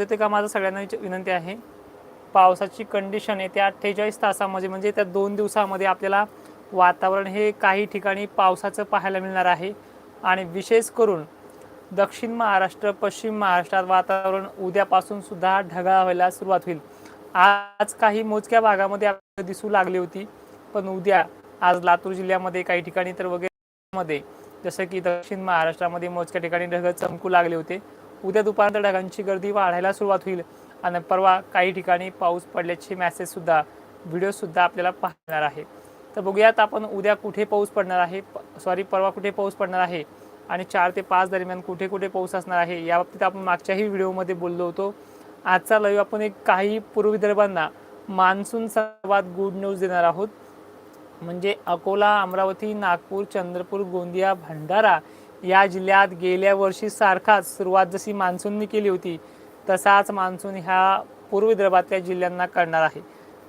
ते का माझं सगळ्यांना विनंती आहे. पावसाची कंडिशन येत्या अठ्ठेचाळीस तासामध्ये म्हणजे त्या दोन दिवसामध्ये आपल्याला वातावरण हे काही ठिकाणी पावसाचं पाहायला मिळणार आहे. आणि विशेष करून दक्षिण महाराष्ट्र पश्चिम महाराष्ट्रात वातावरण उद्यापासून सुद्धा ढगाळ व्हायला सुरुवात होईल. आज काही मोजक्या भागामध्ये आपल्याला दिसू लागली होती पण उद्या आज लातूर जिल्ह्यामध्ये काही ठिकाणी तर वगैरे मध्ये जसं की दक्षिण महाराष्ट्रामध्ये मोजक्या ठिकाणी ढग चमकू लागले होते. उद्या दुपारनंतर ढगांची गर्दी वाढायला सुरुवात होईल. आणि परवा काही ठिकाणी पाऊस पडल्याचे मॅसेजसुद्धा व्हिडिओसुद्धा आपल्याला पाहणार आहे. तर बघूयात आपण उद्या कुठे पाऊस पडणार आहे. सॉरी परवा कुठे पाऊस पडणार आहे? आणि चार ते पाच दरम्यान कुठे कुठे पाऊस असणार आहे? याबाबतीत आपण मागच्याही व्हिडिओमध्ये बोललो होतो. आजचा लाईव्ह आपण एक काही पूर्व विदर्भांना मान्सून सर्वात गुड न्यूज देणार आहोत. म्हणजे अकोला अमरावती नागपूर चंद्रपूर गोंदिया भंडारा या जिल्ह्यात गेल्या वर्षी सारखाच सुरुवात जशी मान्सूननी केली होती तसाच मान्सून ह्या पूर्व विदर्भातल्या जिल्ह्यांना करणार आहे.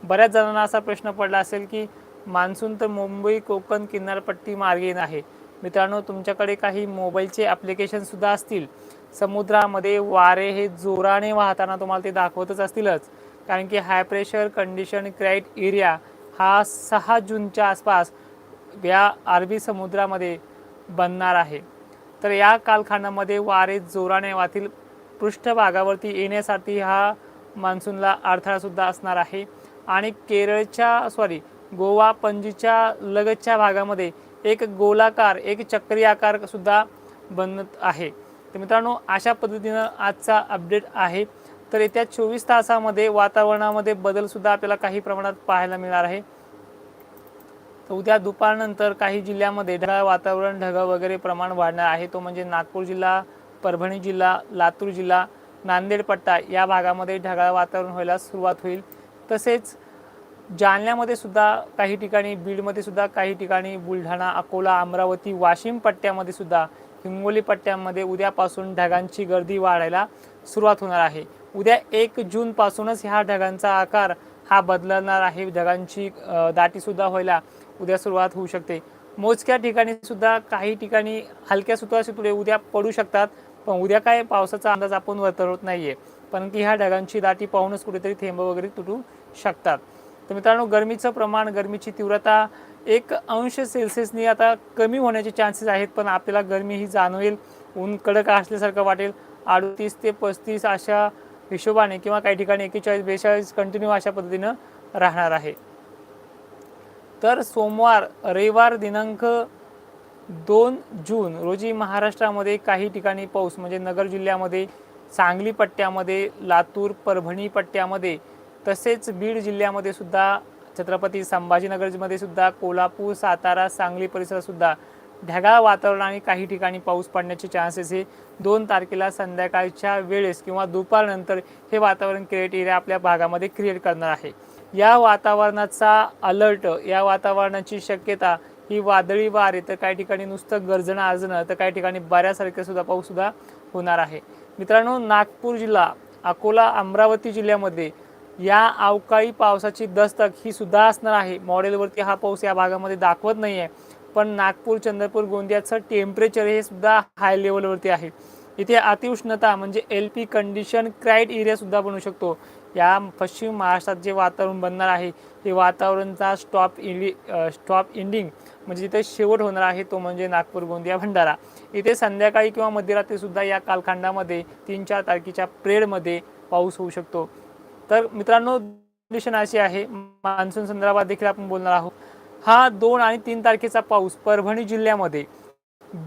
बऱ्याच जणांना असा प्रश्न पडला असेल की मान्सून तर मुंबई कोकण किनारपट्टी मार्गेन आहे. मित्रांनो तुमच्याकडे काही मोबाईलचे ॲप्लिकेशनसुद्धा असतील. समुद्रामध्ये वारे हे जोराने वाहताना तुम्हाला ते दाखवतच असतीलच. कारण की high pressure condition create area हा सहा जूनच्या आसपास या अरबी समुद्रामध्ये बनणार आहे. तर या कालखंडामध्ये वारे जोराने वातील पृष्ठभागावरती येण्यासाठी हा मान्सूनला अडथळासुद्धा असणार आहे. आणि केरळच्या सॉरी गोवा पणजीच्या लगतच्या भागामध्ये एक गोलाकार एक चक्री आकार सुद्धा बनत आहे. तर मित्रांनो अशा पद्धतीनं आजचा अपडेट आहे. तर येत्या चोवीस तासामध्ये वातावरणामध्ये बदलसुद्धा आपल्याला काही प्रमाणात पाहायला मिळणार आहे. तर उद्या दुपारनंतर काही जिल्ह्यामध्ये ढगाळ वातावरण ढगाळ वगैरे प्रमाण वाढणार आहे. तो म्हणजे नागपूर जिल्हा परभणी जिल्हा लातूर जिल्हा नांदेड पट्टा या भागामध्ये ढगाळ वातावरण व्हायला सुरुवात होईल. तसेच जालन्यामध्ये सुद्धा काही ठिकाणी बीडमध्ये सुद्धा काही ठिकाणी बुलढाणा अकोला अमरावती वाशिम पट्ट्यामध्ये सुद्धा हिंगोली पट्ट्यामध्ये उद्यापासून ढगांची गर्दी वाढायला सुरुवात होणार आहे. उद्या एक जूनपासूनच ह्या ढगांचा आकार हा बदलणार आहे. ढगांची दाटीसुद्धा व्हायला उद्या सुरुवात होऊ शकते. मोजक्या ठिकाणी सुद्धा काही ठिकाणी हलक्या सुताशी तुळे उद्या पडू शकतात पण उद्या काय पावसाचा अंदाज आपण वर्तवत नाही पण परंतु ह्या ढगांची दाटी पाहूनच कुठेतरी थेंब वगैरे तुटू शकतात. तर मित्रांनो गरमीचं प्रमाण गरमीची तीव्रता एक अंश सेल्सिअसनी आता कमी होण्याचे चान्सेस आहेत पण आपल्याला गरमी ही जाणवेल ऊन कडक असल्यासारखं वाटेल. अडतीस ते पस्तीस अशा हिशोबाने किंवा काही ठिकाणी एकेचाळीस बेचाळीस कंटिन्यू अशा पद्धतीनं राहणार आहे. तर सोमवार रविवार दिनांक दोन जून रोजी महाराष्ट्रामध्ये काही ठिकाणी पाऊस म्हणजे नगर जिल्ह्यामध्ये सांगली पट्ट्यामध्ये लातूर परभणी पट्ट्यामध्ये तसेच बीड जिल्ह्यामध्ये सुद्धा छत्रपती संभाजीनगरमध्ये सुद्धा कोल्हापूर सातारा सांगली परिसरातसुद्धा ढगाळ वातावरण आणि काही ठिकाणी पाऊस पडण्याचे चान्सेस हे दोन तारखेला संध्याकाळच्या वेळेस किंवा दुपारनंतर हे वातावरण क्रिएट एरिया आपल्या भागामध्ये क्रिएट करणार आहे. या वातावरणाचा अलर्ट या वातावरणाची शक्यता ही वादळी वारे तर काही ठिकाणी नुसतं गर्जणं आजणं तर काही ठिकाणी बऱ्यासारखे सुद्धा पाऊस सुद्धा होणार आहे. मित्रांनो नागपूर जिल्हा अकोला अमरावती जिल्ह्यामध्ये या अवकाळी पावसाची दस्तक ही सुद्धा असणार आहे. मॉडेलवरती हा पाऊस या भागामध्ये दाखवत नाही आहे पण नागपूर चंद्रपूर गोंदियाचं टेम्परेचर हे सुद्धा हाय लेवलवरती आहे. इथे अतिउष्णता म्हणजे L P condition create area सुद्धा बनू शकतो. या पश्चिम महाराष्ट्रात जे वातावरण बनणार आहे ते वातावरणचा स्टॉप इंडि स्टॉप इंडिंग म्हणजे जिथे शेवट होणार आहे तो म्हणजे नागपूर गोंदिया भंडारा. इथे संध्याकाळी किंवा मध्यरात्रीसुद्धा या कालखंडामध्ये तीन चार तारखेच्या प्रेडमध्ये पाऊस होऊ शकतो. तर मित्रांनो कंडिशन अशी आहे मान्सून संदर्भात देखील आपण बोलणार आहोत. हा दोन आणि तीन तारखेचा पाऊस परभणी जिल्ह्यामध्ये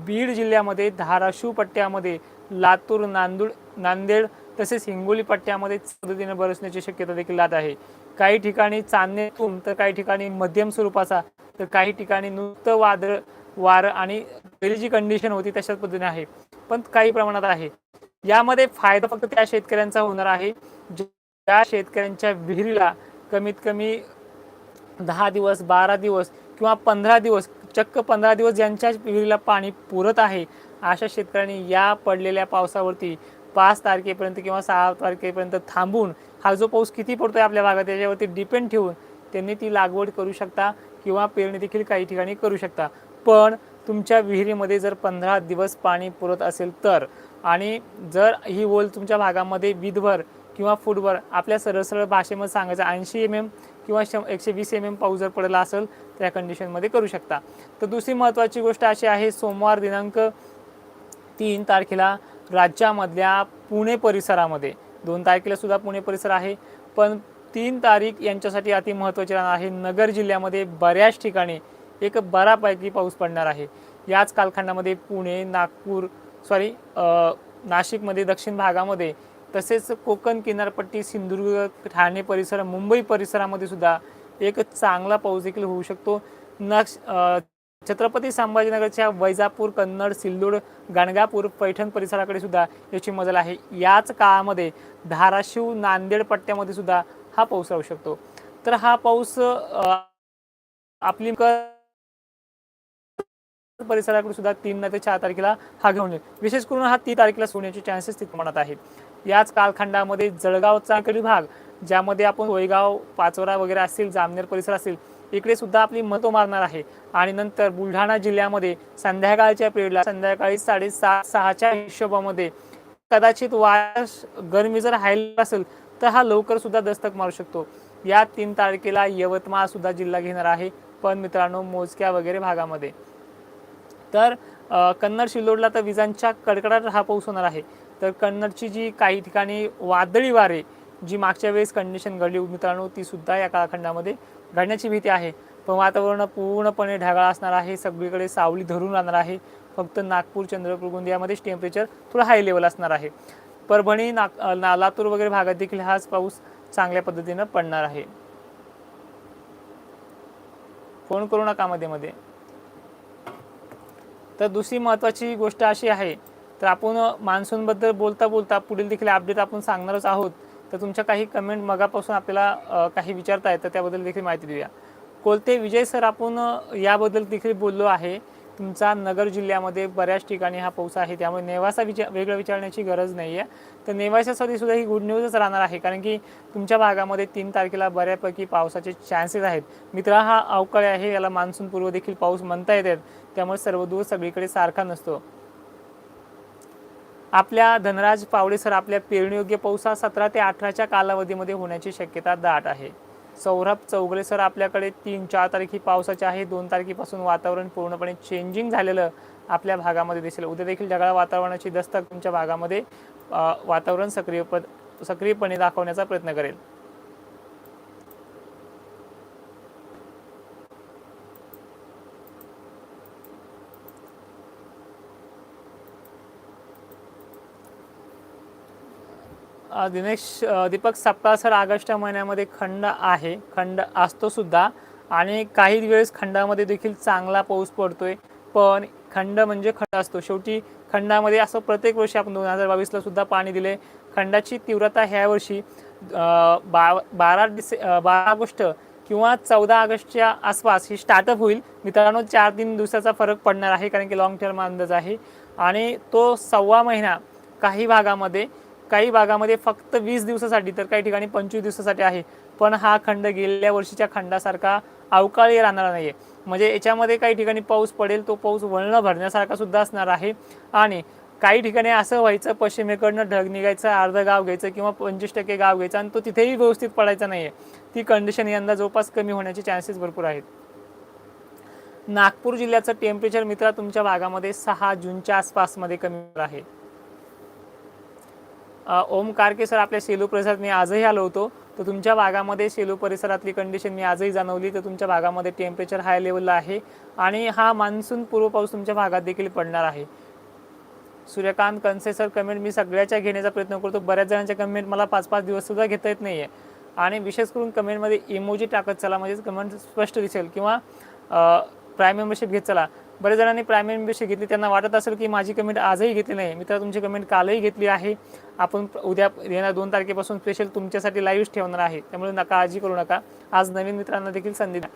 बीड जिल्ह्यामध्ये धाराशिव पट्ट्यामध्ये लातूर नांदूड नांदेड तसेच हिंगोली पट्ट्यामध्ये पद्धतीने बरसण्याची शक्यता देखील दाट आहे. काही ठिकाणी चांदण्यातून तर काही ठिकाणी मध्यम स्वरूपाचा तर काही ठिकाणी नुसतं वादळ वारं आणि पहिली जी कंडिशन होती तशाच पद्धतीने आहे. पण काही प्रमाणात आहे. यामध्ये फायदा फक्त त्या शेतकऱ्यांचा होणार आहे. ज्या शेतकऱ्यांच्या विहिरीला कमीत कमी दहा दिवस बारा दिवस किंवा पंधरा दिवस चक्क पंधरा दिवस ज्यांच्या विहिरीला पाणी पुरत आहे अशा शेतकऱ्यांनी या पडलेल्या पावसावरती पाच तारखेपर्यंत किंवा सहा तारखेपर्यंत थांबून हा जो पाऊस किती पडतो आहे आपल्या भागात त्याच्यावरती डिपेंड ठेवून त्यांनी ती लागवड करू शकता किंवा पेरणी देखील काही ठिकाणी करू शकता. पण तुमच्या विहिरीमध्ये जर पंधरा दिवस पाणी पुरत असेल तर आणि जर ही ओल तुमच्या भागामध्ये विधभर किंवा फुटभर आपल्या सरळ सरळ भाषेमध्ये सांगायचं ऐंशी एम एम किंवा शं एकशे वीस एम एम पाऊस जर पडला असेल तर या कंडिशनमध्ये करू शकता. तर दुसरी महत्त्वाची गोष्ट अशी आहे सोमवार दिनांक तीन तारखेला राज्यामधल्या पुणे परिसरामध्ये. दोन तारखेला सुद्धा पुणे परिसर आहे. पण तीन तारीख यांच्यासाठी अति महत्त्वाची राहणार आहे. नगर जिल्ह्यामध्ये बऱ्याच ठिकाणी एक बऱ्यापैकी पाऊस पडणार आहे. याच कालखंडामध्ये पुणे नागपूर सॉरी नाशिकमध्ये दक्षिण भागामध्ये तसेच कोकण किनारपट्टी सिंधुदुर्ग ठाणे परिसर मुंबई परिसरामध्ये सुद्धा एक चांगला पाऊस देखील होऊ शकतो. नक्ष छत्रपती संभाजीनगरच्या वैजापूर कन्नड सिल्लोड गाणगापूर पैठण परिसराकडे सुद्धा याची मजल आहे. याच काळामध्ये धाराशिव नांदेड पट्ट्यामध्ये सुद्धा हा पाऊस राहू शकतो. तर हा पाऊस आपली परिसराकडे सुद्धा तीन ना ते चार तारखेला हा घेऊन येईल. विशेष करून हा तीन तारखेला होण्याचे चान्सेस तिथे प्रमाणात आहेत. याच कालखंडामध्ये जळगावचा इकडे भाग ज्यामध्ये आपण सोयगाव पाचोरा वगैरे असतील जामनेर परिसर असतील इकडे सुद्धा आपली मतो मारणार आहे. आणि नंतर बुलढाणा जिल्ह्यामध्ये संध्याकाळच्या पिरियडला संध्याकाळी साडेसात सहाच्या हिशोबामध्ये कदाचित वास गरमी जर हायला असेल तर हा लवकर सुद्धा दस्तक मारू शकतो. या तीन तारखेला यवतमाळ सुद्धा जिल्हा घेणार आहे. पण मित्रांनो मोजक्या वगैरे भागामध्ये. तर कन्नड शिल्लोडला तर विजांच्या कडकडाट हा पाऊस होणार आहे. तर कन्नडची जी काही ठिकाणी वादळी वारे जी मागच्या वेळेस कंडिशन घडली मित्रांनो ती सुद्धा या कालखंडामध्ये घडण्याची भीती आहे. पण वातावरण पूर्णपणे ढगाळ असणार आहे. सगळीकडे सावली धरून राहणार आहे. फक्त नागपूर चंद्रपूर गोंदियामध्येच टेम्परेचर थोडं हाय लेवल असणार आहे. परभणी नाग ना- लातूर वगैरे भागात देखील हाच पाऊस चांगल्या पद्धतीनं पडणार आहे. फोन करू नका मध्ये मध्ये. तर दुसरी महत्त्वाची गोष्ट अशी आहे तर आपण मान्सूनबद्दल बोलता बोलता पुढील देखील अपडेट आपण सांगणारच आहोत. तर तुमच्या काही कमेंट मगापासून आपल्याला काही विचारता येतं त्याबद्दल देखील माहिती देऊया. कोलते विजय सर आपण याबद्दल देखील बोललो आहे. तुमचा नगर जिल्ह्यामध्ये बऱ्याच ठिकाणी हा पाऊस आहे त्यामुळे नेवासा विचार वेगळं विचारण्याची गरज नाही आहे तर नेवासासाठी सुद्धा ही गुड न्यूजच राहणार आहे कारण की तुमच्या भागामध्ये तीन तारखेला बऱ्यापैकी पावसाचे चान्सेस आहेत. मित्रा हा अवकाळी आहे याला मान्सूनपूर्व देखील पाऊस म्हणता येतात. त्यामुळे सर्वदूर सगळीकडे सारखा नसतो. आपल्या धनराज पावडे सर आपल्या पेरणीयोग्य पावसा सतरा ते अठराच्या कालावधीमध्ये होण्याची शक्यता दाट आहे. सौरभ चौगले सर आपल्याकडे तीन चार तारखी पावसाचे आहे. दोन तारखेपासून वातावरण पूर्णपणे चेंजिंग झालेलं आपल्या भागामध्ये दिसेल. उद्या देखील ढगाळ वातावरणाची दस्तक तुमच्या भागामध्ये वातावरण सक्रिय सक्रियपणे दाखवण्याचा प्रयत्न करेल. दिनेश दीपक सप्ताह सर ऑगस्ट महिन्यामध्ये खंड आहे. खंड असतो सुद्धा. आणि काही वेळेस खंडामध्ये देखील चांगला पाऊस पडतोय. पण खंड म्हणजे खंड असतो. शेवटी खंडामध्ये असं प्रत्येक वर्षी आपण दोन हजार बावीसला सुद्धा पाणी दिले. खंडाची तीव्रता ह्या वर्षी बा बारा डिसे बारा ऑगस्ट किंवा चौदा ऑगस्टच्या आसपास ही स्टार्टअप होईल. मित्रांनो चार तीन दिवसाचा फरक पडणार आहे कारण की लॉंग टर्म अंदाज आहे. आणि तो सव्वा महिना काही भागामध्ये काही भागामध्ये फक्त वीस दिवसासाठी तर काही ठिकाणी पंचवीस दिवसासाठी आहे. पण हा खंड गेल्या वर्षीच्या खंडासारखा अवकाळी राहणार नाही आहे म्हणजे याच्यामध्ये काही ठिकाणी पाऊस पडेल तो पाऊस वळणं भरण्यासारखा सुद्धा असणार आहे. आणि काही ठिकाणी असं व्हायचं पश्चिमेकडनं ढग निघायचं अर्धं गाव घ्यायचं किंवा पंचवीस टक्के गाव घ्यायचं आणि तो तिथेही व्यवस्थित पडायचा नाही आहे ती कंडिशन यंदा जवळपास कमी होण्याचे चान्सेस भरपूर आहेत. नागपूर जिल्ह्याचं टेम्परेचर मित्रा तुमच्या भागामध्ये सहा जूनच्या आसपासमध्ये कमी आहे. ओम कारके सर आपल्या सेलू परिसरात मी आजही आलो होतो. तर तुमच्या भागामध्ये सेलू परिसरातली कंडिशन मी आजही जाणवली. तर तुमच्या भागामध्ये टेम्परेचर हाय लेवलला आहे. आणि हा मान्सून पूर्व पाऊस तुमच्या भागात देखील पडणार आहे. सूर्यकांत कनसे सर कमेंट मी सगळ्याच्या घेण्याचा प्रयत्न करतो. बऱ्याच जणांच्या कमेंट मला पाच पाच दिवस सुद्धा घेता येत नाही आहे आणि विशेष करून कमेंटमध्ये इमोजी टाकत चला. म्हणजे कमेंट स्पष्ट दिसेल. किंवा प्राईम मेंबरशिप घेत चला. बऱ्याच जणांनी प्राईम मेंबरशिप घेतली. त्यांना वाटत असेल की माझी कमेंट आजही घेतली नाही. मित्र तुमची कमेंट कालही घेतली आहे. आपण उद्या येणार दोन तारखेपासून स्पेशल तुमच्यासाठी लाईव्ह ठेवणार आहे. त्यामुळे नका काळजी करू नका. आज नवीन मित्रांना देखील संधी द्या.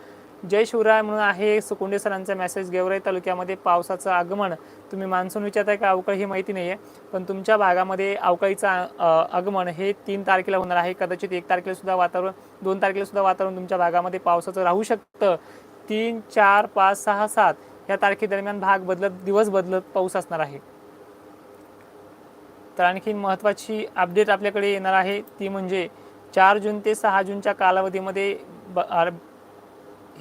जय शिवराय म्हणून आहे सुकुंडे सरांचा मेसेज गेवराई तालुक्यामध्ये पावसाचं आगमन. तुम्ही मान्सून विचारताय का? अवकाळी ही माहिती नाही आहे पण तुमच्या भागामध्ये अवकाळीचं आगमन हे तीन तारखेला होणार आहे. कदाचित एक तारखेला सुद्धा वातावरण दोन तारखेला सुद्धा वातावरण तुमच्या भागामध्ये पावसाचं राहू शकतं. तीन चार पाच सहा सात. या तारखेदरम्यान भाग बदलत दिवस बदलत पाऊस असणार आहे. तर आणखी महत्त्वाची अपडेट आपल्याकडे येणार आहे ती म्हणजे चार जून ते सहा जूनच्या कालावधीमध्ये ब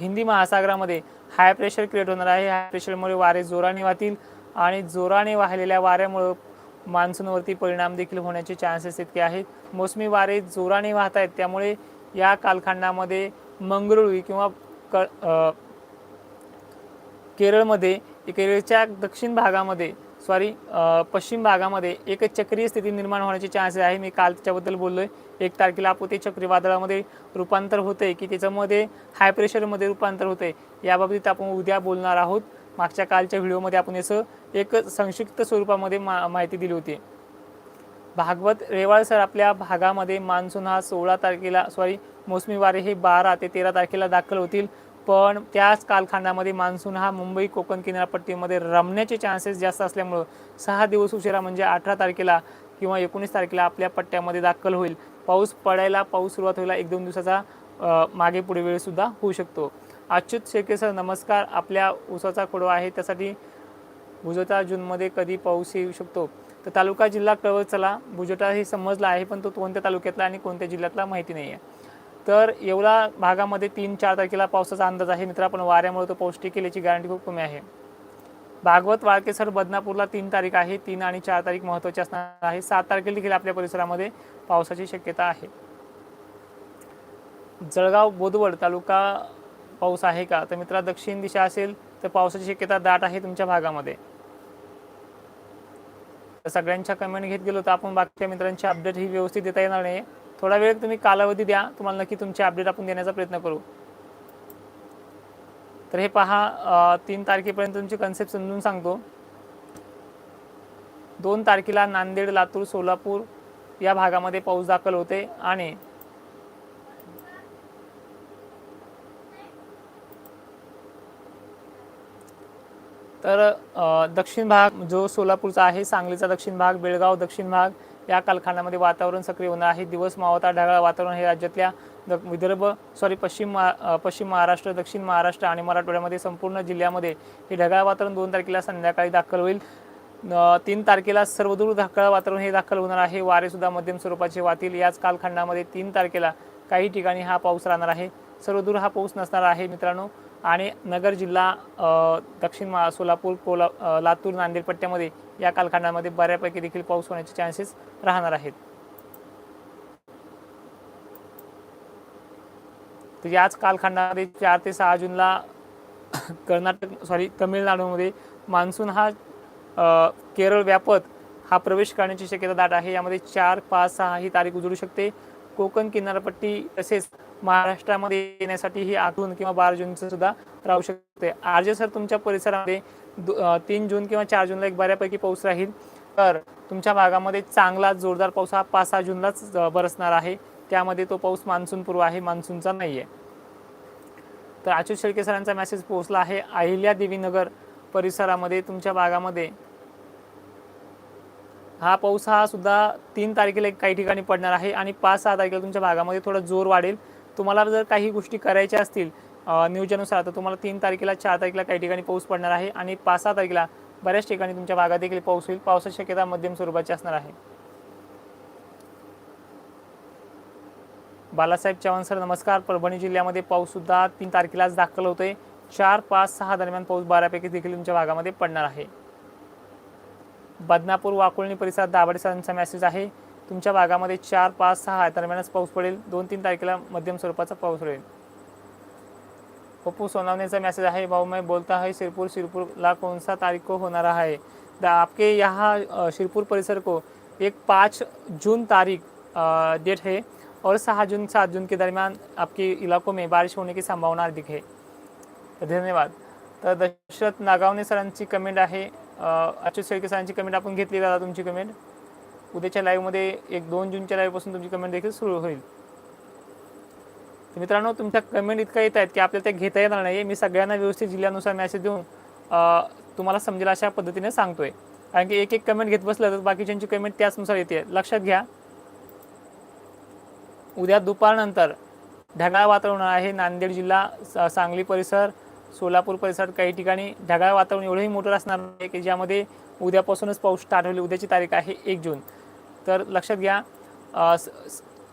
हिंदी महासागरामध्ये हाय प्रेशर क्रिएट होणार आहे. हाय प्रेशरमुळे वारे जोराने वाहतील आणि जोराने वाहिलेल्या वाऱ्यामुळं मान्सूनवरती परिणाम देखील होण्याचे चान्सेस इतके आहेत. मोसमी वारे जोराने वाहत आहेत त्यामुळे या कालखंडामध्ये मंगरुळी किंवा क केरळमध्ये केरळच्या दक्षिण भागामध्ये सॉरी पश्चिम भागामध्ये एक चक्रीय स्थिती निर्माण होण्याचे चान्सेस आहे. मी काल त्याच्याबद्दल बोललो आहे एक तारखेला आपण ते चक्रीवादळामध्ये रूपांतर होते की त्याच्यामध्ये हाय प्रेशरमध्ये रूपांतर होते याबाबतीत आपण उद्या बोलणार आहोत. मागच्या कालच्या व्हिडिओमध्ये आपण याचं एक संक्षिप्त स्वरूपामध्ये मा माहिती दिली होती. भागवत रेवाळ सर आपल्या भागामध्ये मान्सून हा सोळा तारखेला सॉरी मोसमी वारे हे बारा ते तेरा तारखेला दाखल होतील. पण त्याच कालखंडामध्ये मान्सून हा मुंबई कोकण किनारपट्टीमध्ये रमण्याचे चान्सेस जास्त असल्यामुळं सहा दिवस उशिरा म्हणजे अठरा तारखेला किंवा एकोणीस तारखेला आपल्या पट्ट्यामध्ये दाखल होईल. पाऊस पडायला पाऊस सुरुवात व्हायला एक दोन दिवसाचा मागे पुढे वेळसुद्धा होऊ शकतो. अच्युत शेळके सर नमस्कार. आपल्या ऊसाचा खोडवा आहे त्यासाठी भुजता जूनमध्ये कधी पाऊस येऊ शकतो? तर तालुका जिल्हा कळवत चला. भुजटा हे समजला आहे पण तो कोणत्या तालुक्यातला आणि कोणत्या जिल्ह्यातला माहिती नाही आहे तर एवढा भागामध्ये तीन चार तारखेला पावसाचा अंदाज आहे. मित्र पण वाऱ्यामुळे तो पाऊस टिकेल याची गॅरंटी खूप कमी आहे. भागवत वाळके सर बदनापूरला तीन तारीख आहे. तीन आणि चार तारीख महत्त्वाची असणार आहे. सात तारखेला देखील आपल्या परिसरामध्ये पावसाची शक्यता आहे. जळगाव बोदवड तालुका पाऊस आहे का? तर मित्रा दक्षिण दिशा असेल तर पावसाची शक्यता दाट आहे तुमच्या भागामध्ये. सगळ्यांच्या कमेंट घेत गेलो तर आपण बाकीच्या मित्रांची अपडेट ही व्यवस्थित देता येणार नाही. थोडा वेळ तुम्ही कालावधी द्या. तुम्हाला नक्की तुमचे अपडेट आपण देण्याचा प्रयत्न करू. तर हे पहा तीन तारखेपर्यंत तुमची कन्सेप्ट समजून सांगतो. दोन तारखेला नांदेड लातूर सोलापूर या भागामध्ये पाऊस दाखल होते आणि तर दक्षिण भाग जो सोलापूरचा आहे सांगलीचा दक्षिण भाग बेळगाव दक्षिण भाग या कालखंडामध्ये वातावरण सक्रिय होणार आहे. दिवस मावता ढगाळ वातावरण हे राज्यातल्या द- विदर्भ सॉरी पश्चिम महा- पश्चिम महाराष्ट्र दक्षिण महाराष्ट्र आणि मराठवाड्यामध्ये संपूर्ण जिल्ह्यामध्ये हे ढगाळ वातावरण दोन तारखेला संध्याकाळी दाखल होईल. तीन तारखेला सर्वदूर ढगाळ वातावरण हे दाखल होणार आहे. वारेसुद्धा मध्यम स्वरूपाचे वाहतील. याच कालखंडामध्ये तीन तारखेला काही ठिकाणी हा पाऊस राहणार आहे. सर्वदूर हा पाऊस नसणार आहे मित्रांनो. आणि नगर जिल्हा दक्षिण मा सोलापूर कोला लातूर नांदेड पट्ट्यामध्ये या कालखंडामध्ये बऱ्यापैकी देखील पाऊस होण्याचे चान्सेस राहणार आहेत. तर याच कालखंडामध्ये चार ते सहा जूनला कर्नाटक सॉरी तमिळनाडूमध्ये मान्सून हा केरळ व्यापत हा प्रवेश करण्याची शक्यता दाट आहे. यामध्ये चार पाच सहा ही तारीख उजळू शकते. कोकण किनारपट्टी तसेच महाराष्ट्रामध्ये येण्यासाठी ही आठवून किंवा बारा जूनचं सुद्धा राहू शकते. आरजे सर तुमच्या परिसरामध्ये तीन जून किंवा चार जूनला एक बऱ्यापैकी पाऊस राहील. तर तुमच्या भागामध्ये चांगला जोरदार पाऊस हा पाच सहा जूनलाच बरसणार आहे. त्यामध्ये तो पाऊस मान्सूनपूर्व आहे मान्सूनचा नाही आहे तर अच्युत शेळके सरांचा मेसेज पोहोचला आहे. अहिल्या देवीनगर परिसरामध्ये तुमच्या भागामध्ये हा पाऊस हा सुद्धा तीन तारखेला काही ठिकाणी पडणार आहे आणि पाच सहा तारखेला तुमच्या भागामध्ये थोडा जोर वाढेल. तुम्हाला जर काही गोष्टी करायच्या असतील नियोजनानुसार तर तुम्हाला तीन तारखेला चार तारखेला काही ठिकाणी पाऊस पडणार आहे आणि पाच सहा तारखेला बऱ्याच ठिकाणी तुमच्या भागात देखील पाऊस होईल. पावसाची शक्यता मध्यम स्वरूपाची असणार आहे. बालासाहेब चव्हाण सर नमस्कार. परभणी जिल्ह्यामध्ये पाऊससुद्धा तीन तारखेलाच दाखल होतोय. चार पाच सहा दरम्यान पाऊस बऱ्यापैकी देखील तुमच्या भागामध्ये पडणार आहे. बदनापूर वाकुळणी परिसरात दाभाडे सरांचा मेसेज आहे. तुमच्या भागामध्ये चार पाच सहा दरम्यानच पाऊस पडेल. दोन तीन तारखेला मध्यम स्वरूपाचा पाऊस होईल. पप्पू सोनावनेचा मेसेज आहे. भाऊ मैं बोलता है शिरपूर शिरपूरला कौन सा तारीख को होना रहा है? द आपके यहाँ शिरपूर शिरपुर परिसर को एक पाँच जून तारीख डेट है और सहा जून सात जून के दरमियान आपके इलाकों में बारिश होने की संभावना दिखे है। धन्यवाद। तर दशरथ नागावने सरांची कमेंट आहे. अच्युत शेळके सरांची कमेंट आपण घेतली दादा तुमची कमेंट उद्याच्या लाईव्हमध्ये एक दोन जूनच्या लाईव्हपासून तुमची कमेंट देखील सुरू होईल. तर मित्रांनो तुमच्या कमेंट इतका येत आहेत की आपल्याला त्या घेता येणार नाही मी सगळ्यांना व्यवस्थित जिल्ह्यानुसार मॅसेज देऊन तुम्हाला समजेल अशा पद्धतीने सांगतोय. कारण की एक एक कमेंट घेत बसलं तर बाकीच्यांची कमेंट त्याचनुसार येते. लक्षात घ्या. उद्या दुपारनंतर ढगाळ वातावरण आहे. नांदेड जिल्हा सांगली परिसर सोलापूर परिसरात काही ठिकाणी ढगाळ वातावरण एवढंही मोठं असणार आहे की ज्यामध्ये उद्यापासूनच पाऊस स्टार्ट होईल. उद्याची तारीख आहे एक जून. तर लक्षात घ्या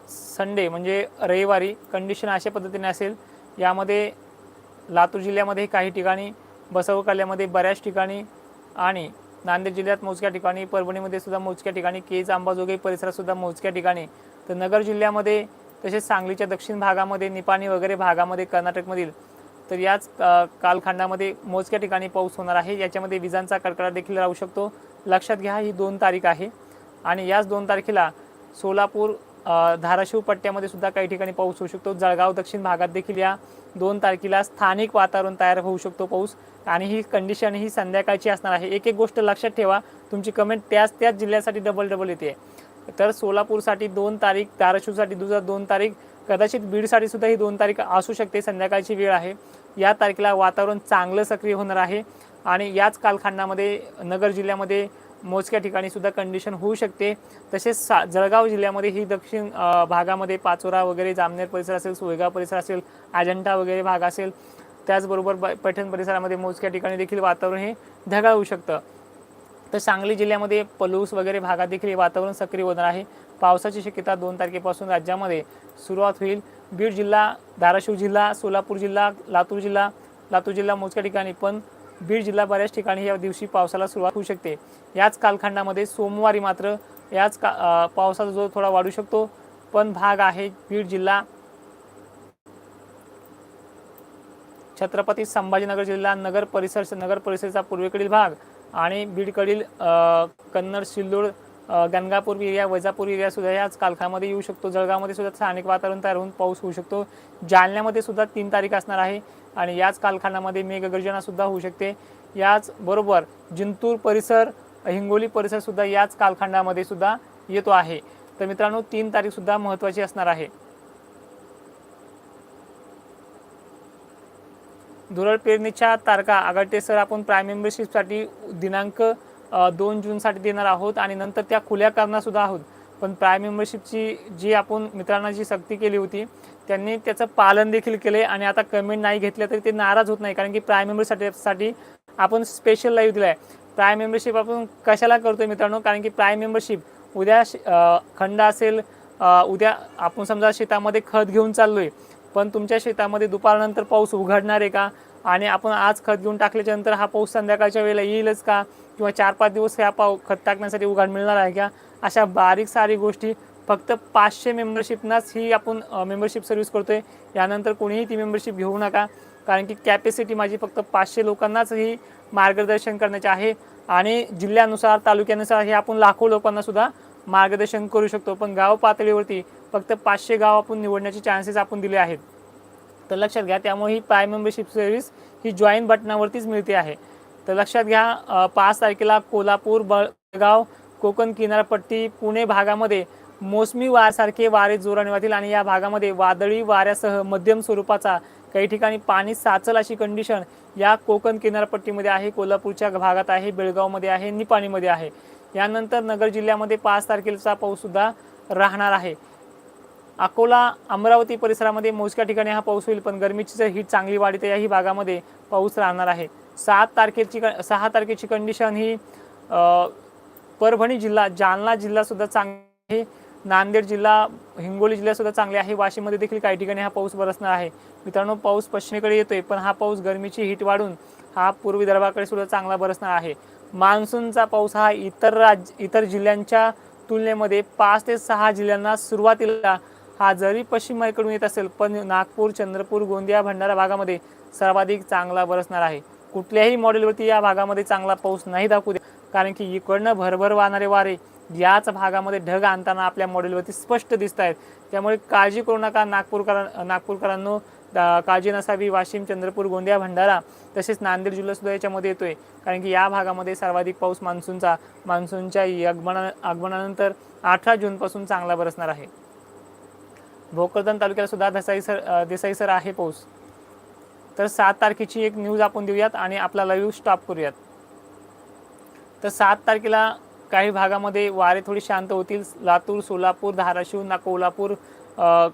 संडे म्हणजे रविवारी कंडिशन अशा पद्धतीने असेल यामध्ये लातूर जिल्ह्यामध्ये काही ठिकाणी बसव कल्यामध्ये बऱ्याच ठिकाणी आणि नांदेड जिल्ह्यात मोजक्या ठिकाणी परभणीमध्ये सुद्धा मोजक्या ठिकाणी केज अंबाजोगाई परिसरात सुद्धा मोजक्या ठिकाणी. तर नगर जिल्ह्यामध्ये तसेच सांगलीच्या दक्षिण भागामध्ये निपाणी वगैरे भागामध्ये कर्नाटकमधील तर याच कालखंडामध्ये मोजक्या ठिकाणी पाऊस होणार आहे. याच्यामध्ये विजांचा कडकडा देखील राहू शकतो. लक्षात घ्या ही दोन तारीख आहे. आणि याच दोन तारखेला सोलापूर धाराशिव पट्ट्यामध्ये सुद्धा काही ठिकाणी पाऊस होऊ शकतो. जळगाव दक्षिण भागात देखील या दोन तारखेला स्थानिक वातावरण तयार होऊ शकतो पाऊस. आणि ही कंडिशन ही संध्याकाळची असणार आहे. एक एक गोष्ट लक्षात ठेवा. तुमची कमेंट त्याच त्याच जिल्ह्यासाठी डबल डबल येते. तर सोलापूरसाठी दोन तारीख धाराशिवसाठी दुसरा दोन तारीख कदाचित बीडसाठी सुद्धा ही दोन तारीख असू शकते संध्याकाळची वेळ आहे. या तारखेला वातावरण चांगलं सक्रिय होणार आहे आणि याच कालखंडामध्ये नगर जिल्ह्यामध्ये मोजक्या ठिकाणी सुद्धा कंडिशन होऊ शकते. तसेच सा जळगाव जिल्ह्यामध्ये ही दक्षिण भागामध्ये पाचोरा वगैरे जामनेर परिसर असेल सोयगाव परिसर असेल अजंठा वगैरे भाग असेल त्याचबरोबर ब- पैठण परिसरामध्ये मोजक्या ठिकाणी देखील वातावरण हे ढगाळ होऊ शकतं. तर सांगली जिल्ह्यामध्ये पलूस वगैरे भागात देखील हे वातावरण सक्रिय होणार आहे. पावसाची शक्यता दोन तारखेपासून राज्यामध्ये सुरुवात होईल. बीड जिल्हा धाराशिव जिल्हा सोलापूर जिल्हा लातूर जिल्हा लातूर जिल्हा मोजक्या ठिकाणी पण बीड जिल्हा बऱ्याच ठिकाणी या दिवशी पावसाला सुरुवात होऊ शकते. याच कालखंडामध्ये सोमवारी मात्र याच का पावसाचा जोर थोडा वाढू शकतो पण भाग आहे बीड जिल्हा. छत्रपती संभाजीनगर जिल्हा नगर परिसर नगर परिसरचा पूर्वेकडील भाग आणि बीडकडील कन्नड सिल्लोड गंगापूर एरिया वैजापूर एरिया सुद्धा याच कालखामध्ये येऊ शकतो. जळगावमध्ये सुद्धा स्थानिक वातावरण तयार होऊन पाऊस होऊ शकतो. जालन्यामध्ये सुद्धा तीन तारीख असणार आहे आणि याच कालखंडामध्ये मेघगर्जना सुद्धा होऊ शकते. याच बरोबर जिंतूर परिसर हिंगोली परिसर सुद्धा याच कालखंडामध्ये सुद्धा येतो आहे. तर मित्रांनो तीन तारीख सुद्धा महत्त्वाची असणार आहे. धुरळ पेरणीच्या तारखा आगाटे सर. आपण प्राईम मेंबरशिपसाठी दिनांक दोन जूनसाठी देणार आहोत आणि नंतर त्या खुल्या करणारसुद्धा आहोत. पण प्राईम मेंबरशिपची जी आपण मित्रांना जी सक्ती केली होती त्यांनी त्याचं पालन देखील केले आणि आता कमेंट नाही घेतल्या तरी ते नाराज होत नाही कारण की प्राईम मेंबरसाठी साठी आपण स्पेशल लाईव्ह दिला आहे प्राईम मेंबरशिप आपण कशाला करतोय मित्रांनो? कारण की प्राईम मेंबरशिप उद्या खंड असेल उद्या आपण समजा शेतामध्ये खत घेऊन चाललोय पण तुमच्या शेतामध्ये दुपारनंतर पाऊस उघडणार आहे का? आणि आपण आज खत घेऊन टाकल्याच्यानंतर हा पाऊस संध्याकाळच्या वेळेला येईलच का? किंवा चार पाच दिवस ह्या पाव खत टाकण्यासाठी उघाड मिळणार आहे का? अशा बारीक सारी गोष्टी फक्त पाचशे मेंबरशिपनाच ही आपण मेंबरशिप सर्व्हिस करतोय. यानंतर कोणीही ती मेंबरशिप घेऊ नका. कारण की कॅपॅसिटी माझी फक्त पाचशे लोकांनाच ही मार्गदर्शन करण्याचे आहे. आणि जिल्ह्यानुसार तालुक्यानुसार हे आपण लाखो लोकांनासुद्धा मार्गदर्शन करू शकतो. पण गाव पातळीवरती फक्त पाचशे गाव आपण निवडण्याचे चान्सेस आपण दिले आहेत. तर लक्षात घ्या त्यामुळे ही प्राय मेंबरशिप सर्व्हिस ही जॉईन बटनावरतीच मिळते आहे. तर लक्षात घ्या पाच तारखेला कोल्हापूर बळगाव कोकण किनारपट्टी पुणे भागामध्ये मोसमी वाऱ्यासारखे वारे जोराने वाहतील आणि या भागामध्ये वादळी वाऱ्यासह मध्यम स्वरूपाचा काही ठिकाणी पाणी साचल अशी कंडिशन या कोकण किनारपट्टीमध्ये आहे कोल्हापूरच्या भागात आहे बेळगावमध्ये आहे निपाणीमध्ये आहे. यानंतर नगर जिल्ह्यामध्ये पाच तारखेचा पाऊससुद्धा राहणार आहे. अकोला अमरावती परिसरामध्ये मोजक्या ठिकाणी हा पाऊस होईल पण गरमीची जर हीट चांगली वाढते याही भागामध्ये पाऊस राहणार आहे. सात तारखेची क- सहा तारखेची कंडिशन ही परभणी जिल्हा जालना जिल्हासुद्धा चांगला आहे. नांदेड जिल्हा हिंगोली जिल्ह्यासुद्धा चांगले आहे. वाशिममध्ये देखील काही ठिकाणी हा पाऊस बरसणार आहे. मित्रांनो पाऊस पश्चिमेकडे येतोय पण हा पाऊस गरमीची हिट वाढून हा पूर्व विदर्भाकडे सुद्धा चांगला बरसणार आहे. मान्सूनचा पाऊस हा इतर राज्य इतर जिल्ह्यांच्या तुलनेमध्ये पाच ते सहा जिल्ह्यांना सुरुवातीला हा जरी पश्चिमेकडून येत असेल पण नागपूर चंद्रपूर गोंदिया भंडारा भागामध्ये सर्वाधिक चांगला बरसणार आहे. कुठल्याही मॉडेलवरती या भागामध्ये चांगला पाऊस नाही दाखवू दे. कारण की इकडनं भरभर वाहणारे वारे याच भागामध्ये ढग आणताना आपल्या मॉडेलवरती स्पष्ट दिसत आहेत. त्यामुळे काळजी करू नका नागपूरकर नागपूरकरांनो. काळजी नसावी. वाशिम चंद्रपूर गोंदिया भंडारा तसेच नांदेड जिल्हा सुद्धा याच्यामध्ये येतोय. कारण की या भागामध्ये सर्वाधिक पाऊस मान्सूनचा मान्सूनच्या आगमना आगमनानंतर अठरा जूनपासून चांगला बरसणार आहे. भोकरदन तालुक्याला सुद्धा देसाईसर देसाई देसाईसर आहे पाऊस. तर सात तारखेची एक न्यूज आपण देऊयात आणि आपला लाईव्ह स्टॉप करूयात. तर सात तारखेला काही भागामध्ये वारे थोडी शांत होतील. लातूर सोलापूर धाराशिव ना कोल्हापूर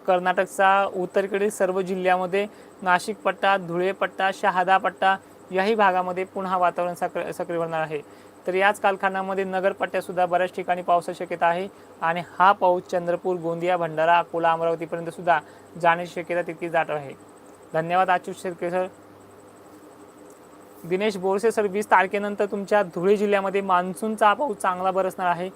कर्नाटकचा उत्तरेकडील सर्व जिल्ह्यामध्ये नाशिक पट्टा धुळे पट्टा शहादा पट्टा याही भागामध्ये पुन्हा वातावरण सक्रिय सक्रिय होणार आहे. तर याच कालखानामध्ये नगरपट्ट्यासुद्धा बऱ्याच ठिकाणी पावसाची शक्यता आहे आणि हा पाऊस चंद्रपूर गोंदिया भंडारा अकोला अमरावतीपर्यंत सुद्धा जाण्याची शक्यता तितकी जात आहे. धन्यवाद अच्युत शेळके सर दिनेश बोरसे सर वीस तारखेनंतर तुमच्या धुळे जिल्ह्यामध्ये मान्सूनचा पाऊस चांगला बरसणार आहे.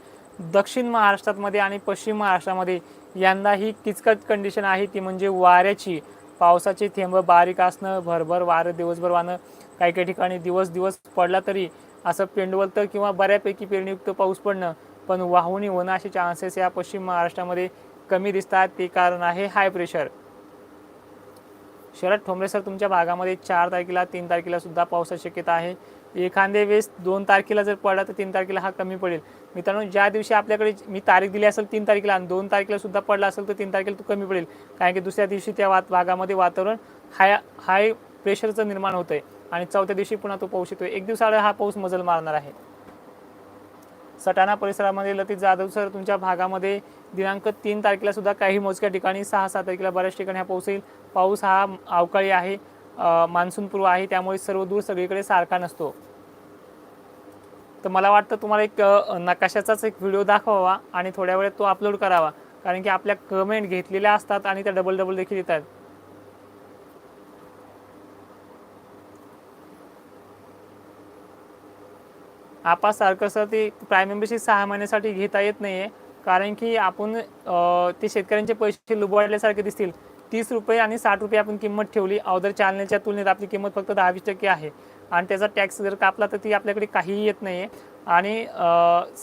दक्षिण महाराष्ट्रामध्ये आणि पश्चिम महाराष्ट्रामध्ये यंदा ही किचकट कंडिशन आहे. ती म्हणजे वाऱ्याची पावसाचे थेंब बारीक असणं भरभर वारं दिवसभर वाहणं काही काही ठिकाणी दिवस दिवस पडला तरी असं पेंडवलतं किंवा बऱ्यापैकी पेरणीयुक्त पाऊस पडणं पण वाहुणी होणं असे चान्सेस या पश्चिम महाराष्ट्रामध्ये कमी दिसतात. ते कारण आहे high pressure Sharad Thombare sir तुमच्या भागामध्ये चार तारखेला तीन तारखेला सुद्धा पावसाची शक्यता आहे. एखाद्या वेळेस दोन तारखेला जर पडला तर तीन तारखेला हा कमी पडेल. मित्रांनो ज्या दिवशी आपल्याकडे मी तारीख दिली असेल तीन तारखेला आणि दोन तारखेला सुद्धा पडला असेल तर तीन तारखेला तो कमी पडेल. कारण की दुसऱ्या दिवशी त्या वात भागामध्ये वातावरण हाय हाय प्रेशरचं निर्माण होतं आहे आणि चौथ्या दिवशी पुन्हा तो पाऊस येतो एक दिवसाआड हा पाऊस मजल मारणार आहे. सटाणा परिसरामध्ये लतीत जाधव सर तुमच्या भागामध्ये दिनांक तीन तारखेला सुद्धा काही मोजक्या ठिकाणी सहा सात तारखेला बऱ्याच ठिकाणी हा पाऊस येईल पाऊस हा अवकाळी आहे मान्सूनपूर्व आहे त्यामुळे सर्व दूर सगळीकडे सारखा नसतो. तर मला वाटतं तुम्हाला एक नकाशाचाच एक व्हिडिओ दाखवावा आणि थोड्या वेळात तो अपलोड करावा. कारण की आपल्या कमेंट घेतलेल्या असतात आणि त्या डबल डबल देखील येतात. आपासारखं सर ती प्राईम मेंबरशिप सहा महिन्यासाठी घेता येत नाही आहे कारण की आपण ते शेतकऱ्यांचे पैसे लुबवाडल्यासारखे दिसतील. तीस रुपये आणि साठ रुपये आपण किंमत ठेवली. अवदर चॅनलच्या तुलनेत आपली किंमत फक्त दहा वीस टक्के आहे. आणि त्याचा टॅक्स जर कापला तर ती आपल्याकडे काहीही येत नाही आहे आणि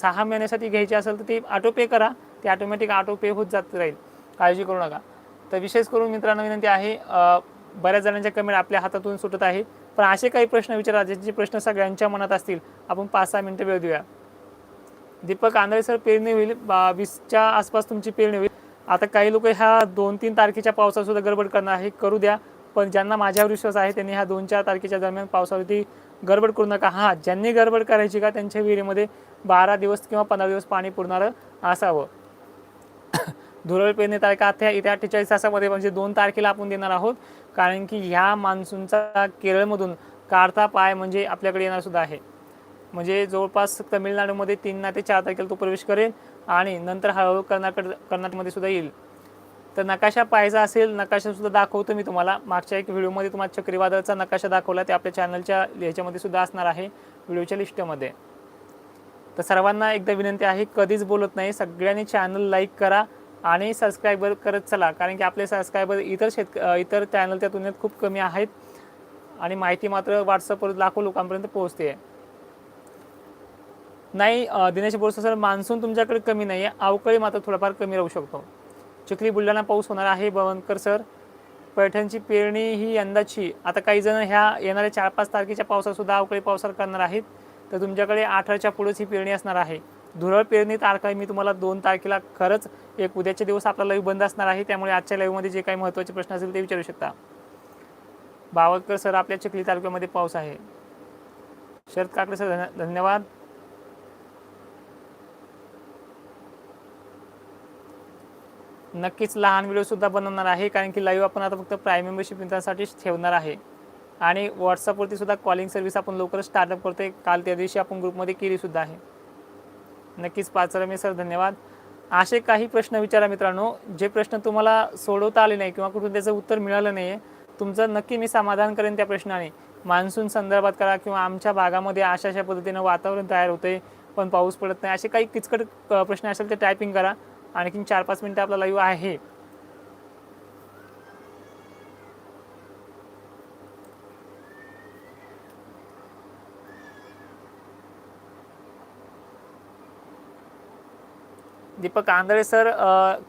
सहा महिन्यासाठी घ्यायची असेल तर ती ऑटो पे करा. ते ऑटोमॅटिक ऑटोपे होत जात राहील. काळजी करू नका. तर विशेष करून मित्रांनो विनंती आहे बऱ्याच जणांच्या कमेंट आपल्या हातातून सुटत आहे पण असे काही प्रश्न विचारा ज्याचे प्रश्न सगळ्यांच्या मनात असतील. आपण पाच सहा मिनटं वेळ देऊया. दीपक आंधळे सर पेरणी होईल बा- वीसच्या आसपास तुमची पेरणी होईल. आता काही लोक ह्या दोन तीन तारखेच्या पावसात सुद्धा गडबड करणार हे करू द्या. पण ज्यांना माझ्यावर विश्वास आहे त्यांनी ह्या दोन चार तारखेच्या दरम्यान पावसावरती गडबड करू नका. हां ज्यांनी गडबड करायची का त्यांच्या विहिरीमध्ये बारा दिवस किंवा पंधरा दिवस पाणी पुरणारं असावं. धुरळ पेरणी तारखा आता येत्या अठ्ठेचाळीस तासामध्ये म्हणजे दोन तारखेला आपण देणार आहोत. कारण की ह्या मान्सूनचा केरळमधून काढता पाय म्हणजे आपल्याकडे येणार सुद्धा आहे. म्हणजे जवळपास तमिळनाडूमध्ये तीन ना ते चार तारखेला तो प्रवेश करेल आणि नंतर हळूहळू कर्नाटक कर्नाटकमध्ये सुद्धा येईल. तर नकाशा पाहायचा असेल नकाशा सुद्धा दाखवतो मी तुम्हाला. मागच्या एक व्हिडिओमध्ये तुम्हाला चक्रीवादळाचा नकाशा दाखवला ते आपल्या चॅनलच्या ह्याच्यामध्ये सुद्धा असणार आहे व्हिडिओच्या लिस्टमध्ये. तर सर्वांना एकदा विनंती आहे कधीच बोलत नाही. सगळ्यांनी चॅनल लाईक करा आणि सबस्क्रायबर करत चला. कारण की आपले सबस्क्रायबर इतर शेतक इतर चॅनलच्या तुलनेत खूप कमी आहेत. आणि माहिती मात्र व्हॉट्सअपवर लाखो लोकांपर्यंत पोहोचते. नाही दिनेश बोरसे सर मान्सून तुमच्याकडे कमी नाही आहे अवकाळी मात्र थोडाफार कमी राहू शकतो. चिखली बुलढाणा पाऊस होणार आहे बवनकर सर. पैठणची पेरणी ही यंदाची. आता काही जण ह्या येणाऱ्या चार पाच तारखेच्या पावसात सुद्धा अवकाळी पावसावर करणार आहेत. तर तुमच्याकडे अठराच्या पुढेच ही पेरणी असणार आहे. धुरळ पेरणी तारखा मी तुम्हाला दोन तारखेला खरंच एक उद्याचे दिवस आपला लाईव्ह बंद असणार आहे त्यामुळे आजच्या लाईव्हमध्ये जे काही महत्त्वाचे प्रश्न असतील ते विचारू शकता. बावळकर सर आपल्या चिखली तालुक्यामध्ये पाऊस आहे. शरद काकडे सर धन्यवाद. नक्कीच लहान व्हिडिओसुद्धा बनवणार आहे कारण की लाईव्ह आपण आता फक्त प्राईम मेंबरशिप मित्रांसाठीच ठेवणार आहे. आणि व्हॉट्सअपवरती सुद्धा कॉलिंग सर्व्हिस आपण लवकरच स्टार्टअप करते काल त्या दिवशी आपण ग्रुपमध्ये केलीसुद्धा आहे. नक्कीच पाचरमे सर धन्यवाद. असे काही प्रश्न विचारा मित्रांनो. जे प्रश्न तुम्हाला सोडवता आले नाही किंवा कुठून त्याचं उत्तर मिळालं नाही आहे तुमचं नक्की मी समाधान करेन त्या प्रश्नाने. मान्सून संदर्भात करा किंवा आमच्या भागामध्ये अशा अशा पद्धतीनं वातावरण तयार होते पण पाऊस पडत नाही. असे काही किचकट प्रश्न असेल ते टायपिंग करा. आणखीन चार पाच मिनटं आपला लाईव्ह आहे. दीपक आंधळे सर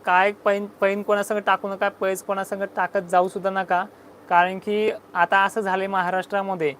काय पैन पैन कोणासंग टाकू नका पैस कोणासंग टाकत जाऊ सुद्धा नका. कारण की आता असं झालं आहे महाराष्ट्रामध्ये.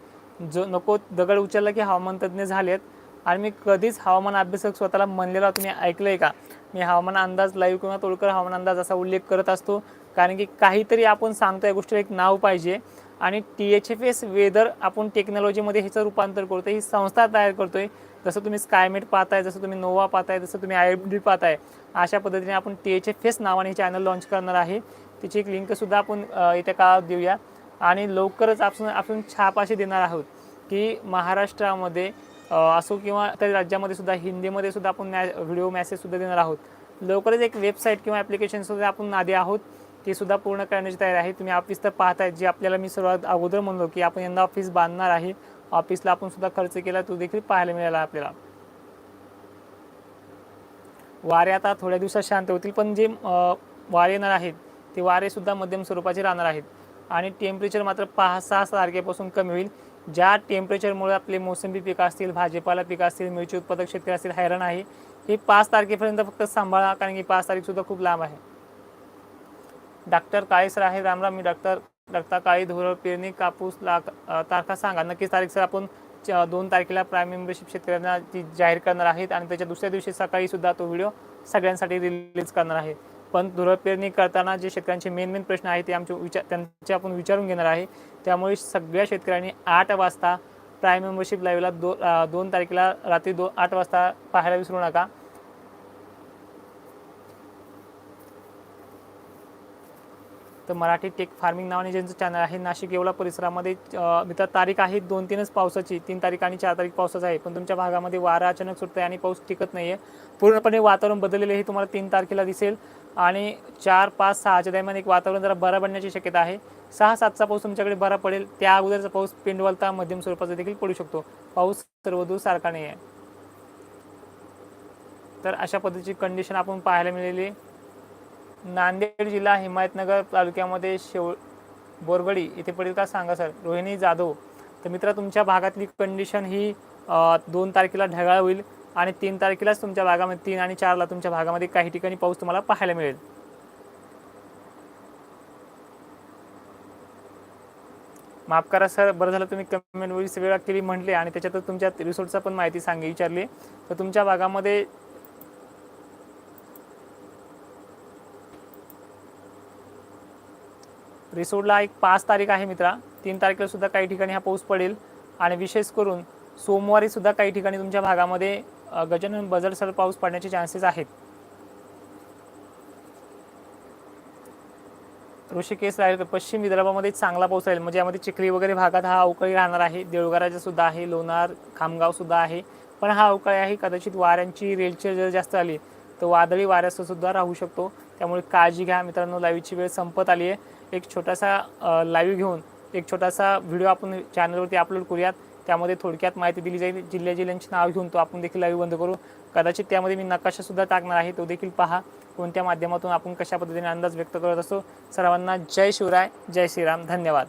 जो नको दगड उचलला की हवामान तज्ज्ञ झालेत. आणि मी कधीच हवामान अभ्यासक स्वतःला म्हणलेला तुम्ही आहे का? मी हवामान अंदाज लाईव्ह किंवा तोडकर हवामान अंदाज असा उल्लेख करत असतो. कारण की काहीतरी आपण सांगतो या गोष्टीला एक नाव पाहिजे. आणि T H F S weather आपण टेक्नॉलॉजीमध्ये ह्याचं रूपांतर करतो ही संस्था तयार करतो आहे जसं तुम्ही स्कायमेट पाहताय जसं तुम्ही नोवा पाहताय जसं तुम्ही आय डी पाहताय अशा पद्धतीने आपण टी एच एफ एस नावाने हे चॅनल लॉन्च करणार आहे. तिची एक लिंकसुद्धा आपण येत्या काळात देऊया. आणि लवकरच आपण आपण छाप अशी देणार आहोत की महाराष्ट्रामध्ये असो किंवा इतर राज्यामध्ये सुद्धा हिंदीमध्ये सुद्धा आपण मॅ व्हिडिओ मॅसेजसुद्धा देणार आहोत. लवकरच एक वेबसाईट किंवा ॲप्लिकेशनसुद्धा आपण आधी आहोत. ते सुद्धा पूर्ण करण्याची तयारी आहे. तुम्ही ऑफिस तर पाहताय जे आपल्याला मी सर्वात अगोदर म्हणलो की आपण यंदा ऑफिस बांधणार आहे. ऑफिसला आपण सुद्धा खर्च केला तो देखील पाहायला मिळाला आपल्याला. वारे आता थोड्या दिवसात शांत होतील पण जे वारे येणार आहेत ते वारे सुद्धा मध्यम स्वरूपाचे राहणार आहेत. आणि टेम्परेचर मात्र पाच सहा तारखेपासून कमी होईल. ज्या टेम्परेचरमुळे आपले मोसंबी पिकं असतील भाजीपाला पिकं असतील मिरची उत्पादक शेतकरी असतील हैराण आहे. हे पाच तारखेपर्यंत फक्त सांभाळा कारण की पाच तारीखसुद्धा खूप लांब आहे. डॉक्टर काळे सर आहे रामराम मी डॉक्टर डॉक्टर काळी धोरण पेरणी कापूस लाख तारखा सांगा. नक्कीच तारीख सर आपण दोन तारखेला प्राईम मेंबरशिप शेतकऱ्यांना ती जाहीर करणार आहेत आणि त्याच्या दुसऱ्या दिवशी सकाळी सुद्धा तो व्हिडिओ सगळ्यांसाठी रिलीज करणार आहे. पण धुरळ पेरणी करताना जे शेतकऱ्यांचे मेन मेन प्रश्न आहेत ते आमचे विचार त्यांचे आपण विचारून घेणार आहे. त्यामुळे सगळ्या शेतकऱ्यांनी आठ वाजता प्राईम मेंबरशिप लाईव्हला दो दोन तारखेला रात्री दो आठ वाजता पाहायला विसरू नका. तर मराठी टेक फार्मिंग नावाने ज्यांचं चॅनल आहे नाशिक येवला परिसरामध्ये मित्र तारीख आहे दोन तीनच पावसाची. तीन तारीख आणि चार तारीख पावसाचं आहे. पण तुमच्या भागामध्ये वारा अचानक सुटत आहे आणि पाऊस टिकत नाही आहे पूर्णपणे वातावरण बदललेले हे तुम्हाला तीन तारखेला दिसेल. आणि चार पाच सहाच्या दरम्यान एक वातावरण जरा बरा पडण्याची शक्यता आहे. सहा सातचा पाऊस तुमच्याकडे बरा पडेल. त्या अगोदरचा पाऊस पिंडवलता मध्यम स्वरूपाचा देखील पडू शकतो. पाऊस सर्वदूर सारखा नाही आहे तर अशा पद्धतीची कंडिशन आपण पाहायला मिळाली आहे. नांदेड जिल्हा हिमायतनगर तालुक्यामध्ये शेव बोरगडी इथे पडेल का सांगा सर? रोहिणी जाधव. तर मित्र तुमच्या भागातली कंडिशन ही दोन तारखेला ढगाळ होईल आणि तीन तारखेलाच तुमच्या भागामध्ये तीन आणि चारला तुमच्या भागामध्ये काही ठिकाणी पाऊस तुम्हाला पाहायला मिळेल. माफ करा सर बरं झालं तुम्ही कमेंट वीस वेळा केली म्हटले आणि त्याच्यात तुमच्या रिसोर्टचा पण माहिती सांगे विचारली. तर तुमच्या भागामध्ये रिसोडला एक पाच तारीख आहे मित्रा. तीन तारखेला सुद्धा काही ठिकाणी हा पाऊस पडेल. आणि विशेष करून सोमवारी सुद्धा काही ठिकाणी तुमच्या भागामध्ये गजन बजरसर पाऊस पडण्याचे चान्सेस आहेत. ऋषिकेश राहील पश्चिम विदर्भामध्ये चांगला पाऊस राहील. म्हणजे यामध्ये चिखली वगैरे भागात हा अवकाळी राहणार आहे. देऊळगाराचा सुद्धा आहे. लोणार खामगाव सुद्धा आहे. पण हा अवकाळी आहे. कदाचित वाऱ्यांची रेलचेल जर जास्त आली तर वादळी वाऱ्यासुद्धा राहू शकतो. त्यामुळे काळजी घ्या मित्रांनो. लाईव्हची वेळ संपत आली आहे एक छोटासा लाईव्ह घेऊन एक छोटासा व्हिडिओ आपण चॅनलवरती अपलोड करूयात. त्यामध्ये थोडक्यात माहिती दिली जाईल. जिल्ह्या जिल्ह्यांची नाव घेऊन तो आपण देखील लाईव्ह बंद करू. कदाचित त्यामध्ये मी नकाशासुद्धा टाकणार आहे. तो देखील पहा. कोणत्या माध्यमातून आपण कशा पद्धतीने अंदाज व्यक्त करत असतो. सर्वांना जय शिवराय जय श्रीराम. धन्यवाद.